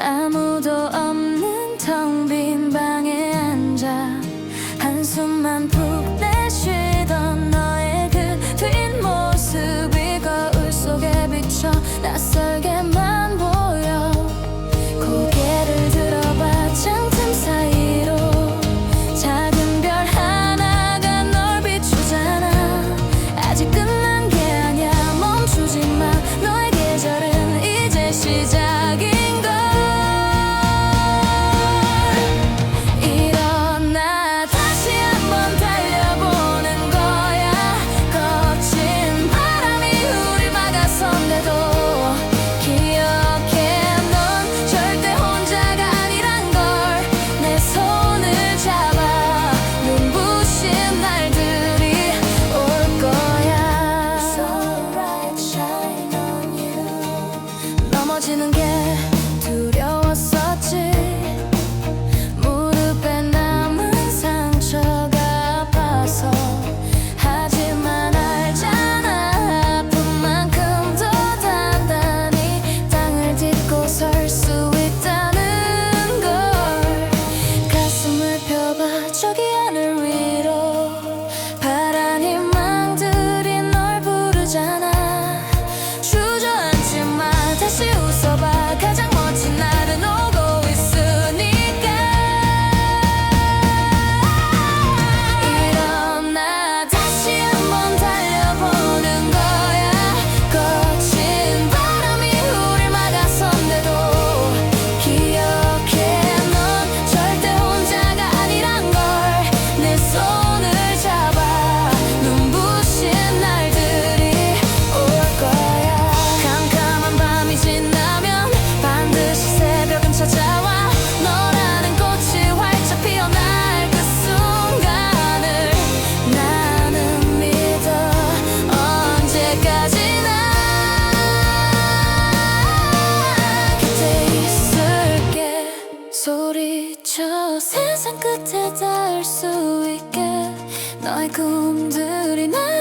아무도 없는 텅 빈 방에 앉아 한숨만 푹 내쉬던 너의 그 뒷모습이 거울 속에 비쳐 낯설게만 보여 고개를 들어봐 창틈 사이로 작은 별 하나가 널 비추잖아. 아직 끝 저기 찾아올 수 있게 너의 꿈들이 나